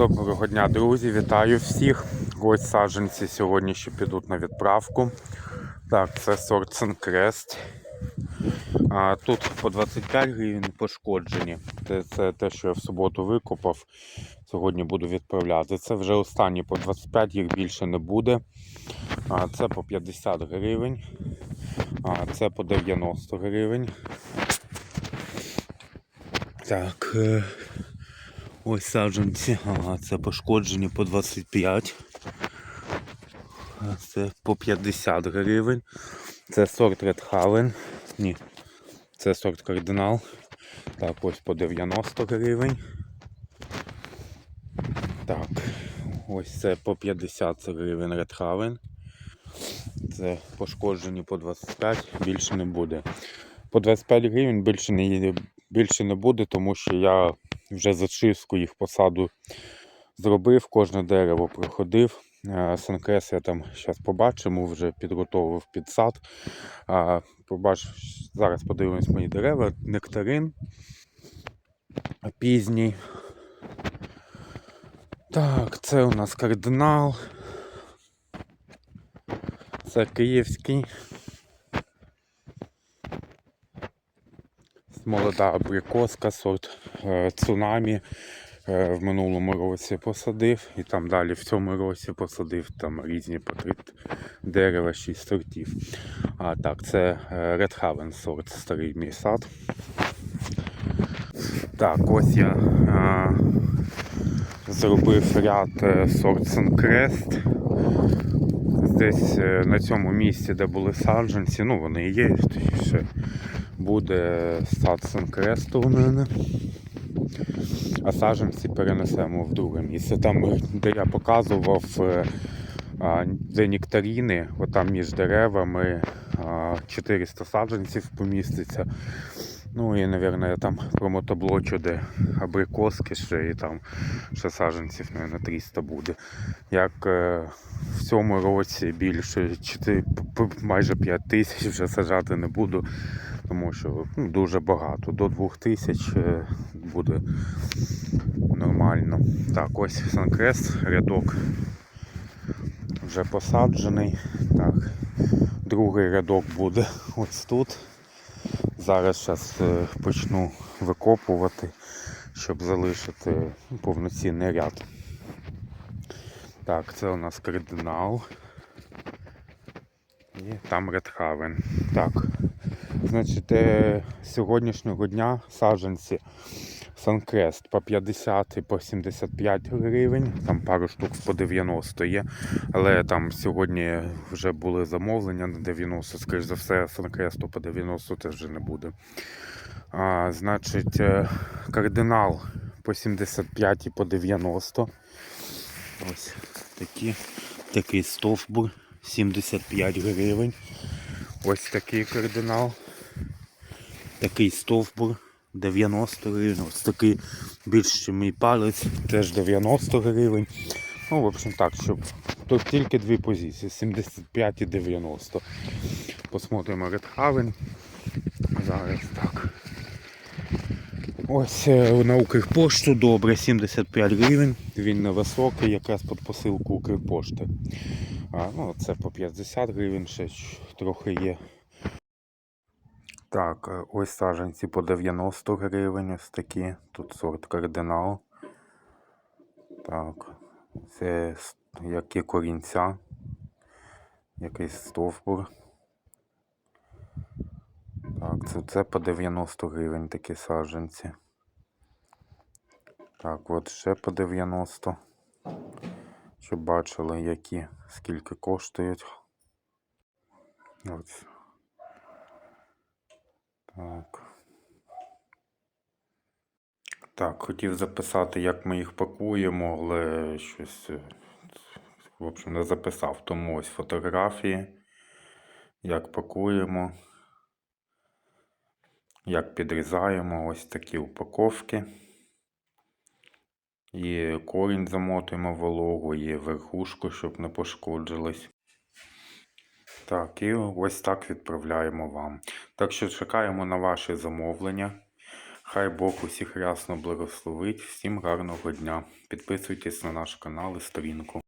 Доброго дня, друзі! Вітаю всіх. Ось саджанці сьогодні ще підуть на відправку. Так, це сорт Сенкрест. А, тут по 25 гривень пошкоджені. Це, це те, що я в суботу викопав. Сьогодні буду відправляти. Це вже останні по 25, їх більше не буде. А, це по 50 гривень. А, це по 90 гривень. Так. Ось саджанці, ага, це пошкоджені по 25. Це по 50 гривень. Це сорт Haven. Ні. Це сорт кардинал. Так, ось по 90 гривень. Так. Ось це по 50 гривень Haven. Це пошкоджені по 25, більше не буде. По 25 гривень більше не, більше не буде, тому що я вже зачистку їх посаду зробив, кожне дерево проходив. Е, Санкрес я там зараз побачимо, вже підготовив під сад. Побач, зараз подивимось мої дерева. Нектарин пізній. Так, це у нас кардинал. Це київський. Молода абрикоска, сорт е, цунамі. Е, в минулому році посадив і там далі в цьому році посадив там різні по три дерева, шість сортів. А так, це е, Red Haven сорт, старий мій сад. Так, ось я е, зробив ряд сорт Suncrest. Десь на цьому місці, де були саджанці, ну вони є, ще буде сад Санкресту у мене. А саджанці перенесемо в друге місце. Там, де я показував, е, де нектаріни, отам між деревами 400 саджанців поміститься. Ну і, мабуть, я там промотоблочу, де абрикоски ще і там ще саджанців, мабуть, 300 буде. Як е, в цьому році більше 4, п- п- майже 5 тисяч вже саджати не буду, тому що ну, дуже багато. До 2 тисяч е, буде нормально. Так, ось Санкрест, рядок вже посаджений. Так, другий рядок буде ось тут. Зараз зараз почну викопувати, щоб залишити повноцінний ряд. Так, це у нас кардинал. І там Редхавен. Так. Значить, е, сьогоднішнього дня саджанці Санкрест по 50 і по 75 гривень, там пару штук по 90 є. Але там сьогодні вже були замовлення на 90, скоріш за все, Санкресту по 90 теж вже не буде. А, значить, е, кардинал по 75 і по 90. Ось такі, такий стовбур 75 гривень. Ось такий кардинал. Такий стовбур 90 гривень. Ось такий більш ніж мій палець, теж 90 гривень. Ну, в общем так, щоб тут тільки дві позиції 75 і 90. Посмотримо Редхавен. Зараз так. Ось е, на Укрпошту добре, 75 гривень. Він невисокий, якраз під посилку Укрпошти. А, ну, це по 50 гривень, ще трохи є. Так, е, ось саджанці по 90 гривень, ось такі. Тут сорт кардинал. Так, це с- які корінця. Якийсь стовбур. Так, це, це по 90 гривень такі саджанці. Так, от ще по 90. Щоб бачили, які, скільки коштують. Ось. Так. Так, хотів записати, як ми їх пакуємо, але щось, е, в общем, не записав. Тому ось фотографії, як пакуємо, як підрізаємо ось такі упаковки. І корінь замотуємо вологу, і верхушку, щоб не пошкоджились. Так, і ось так відправляємо вам. Так що чекаємо на ваші замовлення. Хай Бог усіх рясно благословить. Всім гарного дня. Підписуйтесь на наш канал і сторінку.